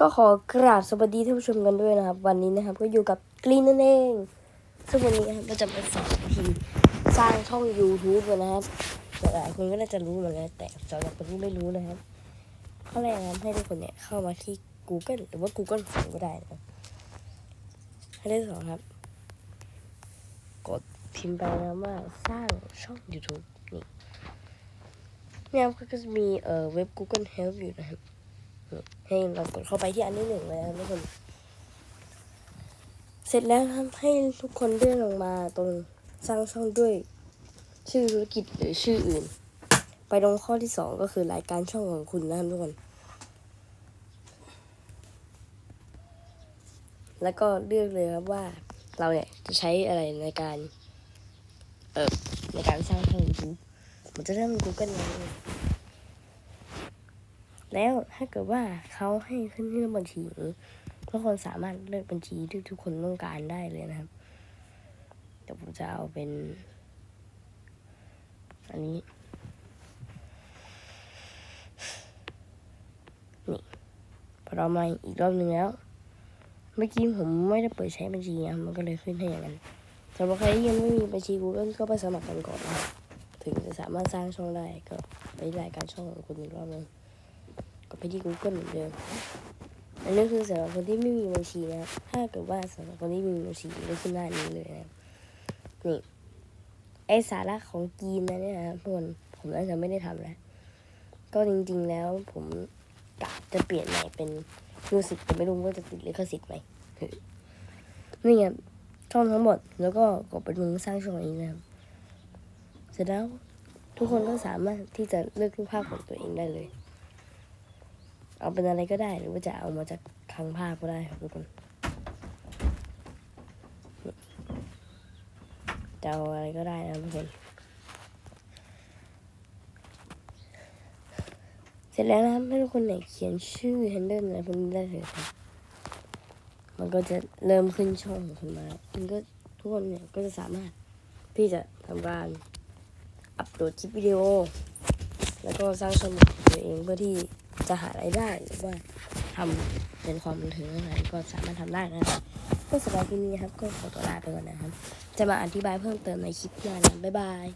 ก็ขอกราบสวัสดีท่านผู้ชมกันด้วยนะครับ วันนี้นะครับก็อยู่กับกรีนนั่นเอง ซึ่งวันนี้นะครับก็จะมาสอนวิธีสร้างช่อง YouTube นะครับหลายคนก็น่าจะรู้เหมือนกันแต่สำหรับคนที่ไม่รู้นะครับข้อแรกนะครับให้ทุกคนเนี่ยเข้ามาที่ Google หรือว่า Google ของก็ได้นะครับให้ได้สองครับ กดพิมพ์ไปนะว่าสร้างช่อง YouTube นี่เนี่ยครับก็จะมีเอ่อเว็บ Google Help อยู่นะครับ ให้เรากดเข้าไปที่อันที่หนึ่งเลยนะครับทุกคน เสร็จแล้วให้ทุกคนเลื่อนลงมาตรงสร้างช่องด้วย ชื่อธุรกิจหรือชื่ออื่น ไปตรงข้อที่สองก็คือรายการช่องของคุณนะครับทุกคน แล้วก็เลือกเลยครับว่าเราเนี่ยจะใช้อะไรในการเออในการสร้างช่อง YouTube มันจะเริ่ม Google เลย แล้วถ้าเกิดว่าเขาให้ขึ้นเรื่บัญชีทุกคนสามารถเลือกบัญชีที่ทุกคนต้องการได้เลยนะครับเดี๋ยวผมจะเอาเป็น อันนี้ นี่พอเรามาอีกรอบหนึ่งแล้ว เมื่อกี้ผมไม่ได้เปิดใช้บัญชีนะมันก็เลยขึ้นให้อย่างนั้นสำหรับใครที่ยังไม่มีบัญชี Google ก็ไปสมัครกันก่อนนะถึงจะสามารถสร้างช่องได้ก็ไปรายการช่องของคุณอีกรอบหนึง ก็ไปที่ Google เหมือนเดิมอันนี้คือสำหรับคนที่ไม่มีบัญชีนะครับถ้าเกิดว่าสำหรับคนที่มีบัญชีก็ขึ้นหน้านี้เลยนะครับนี่ไอสาระของกีนนะเนี่ยนะทุกคนผมน่าจะไม่ได้ทำแล้วก็จริงๆแล้วผมกะจะเปลี่ยนใหม่เป็นมิวสิกแต่ไม่รู้ว่าจะติดลิขสิทธิ์ไหมนี่ไงช่องทั้งหมดแล้วก็กดไปดูสร้างช่องเองนะครับเสร็จแล้วทุกคนก็สามารถที่จะเลือกรูปภาพของตัวเองได้เลย เอาเป็นอะไรก็ได้หรือว่าจะเอามาจากคลังภาพก็ได้ครับทุกคนจะเอาอะไรก็ได้นะทุกคนเสร็จแล้วนะครับให้ทุกคนเนี่ยเขียนชื่อ handle อะไรพวกนี้ได้เลยครับมันก็จะเริ่มขึ้นช่องของคุณมามันก็ทุกคนเนี่ยก็จะสามารถที่จะทำการอัปโหลดคลิปวิดีโอ แล้วก็สร้างช่องของตัวเองเพื่อที่ จะหารายได้หรือว่าทำเป็นความบันเทิงอะไรก็สามารถทำได้นะครับก็สำหรับคลิปนี้นะครับก็ขอตัวลาไปก่อนนะครับ จะมาอธิบายเพิ่มเติมในคลิปหน้านะบ๊ายบาย